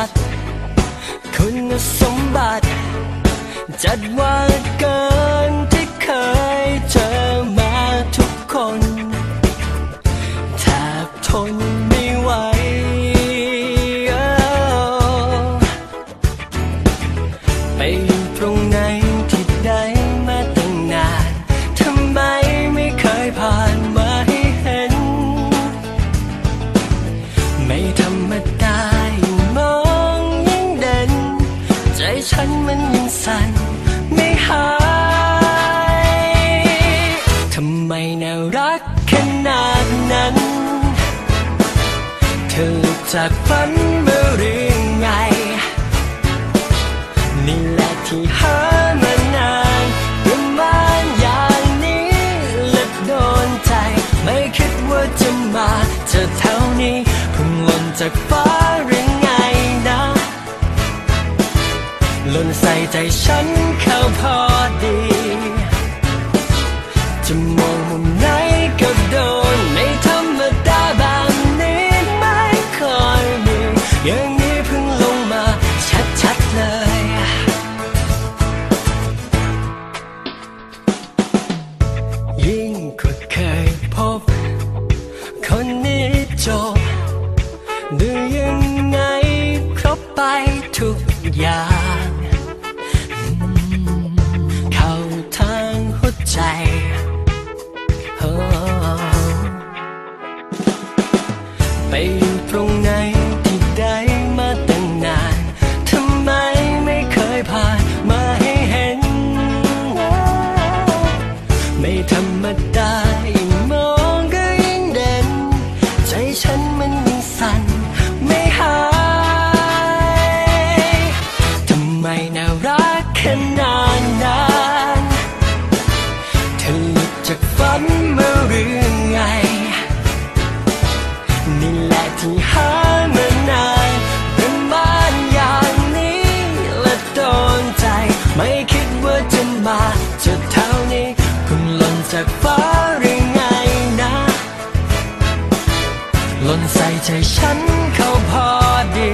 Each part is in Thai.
ัด คุณสมบัติ จัดว่าเกิน จากฝันเมื่อรื่องไง นี่แหละที่หามานานประมาณอย่างนี้และโดนใจ ไม่คิดว่าจะมาเจอแถวนี้พิ่งหล่นจากฟ้าหรือไงนะหล่นใส่ใจฉันเข้าพอดี จะมองมุมไหนก็โดน yeah. ล่นใส่ใจฉันเข้าพอดี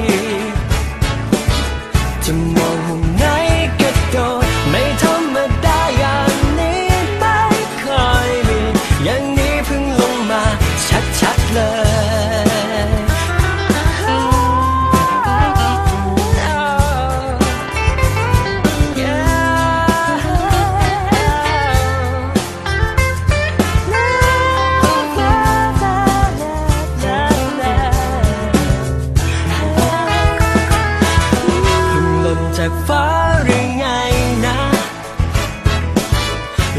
จะมอง จากฟ้าหรือไงนะ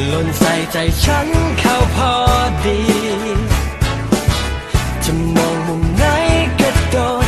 หล่นใส่ใจฉันเข้าพอดี จะมองมุมไหนก็โดน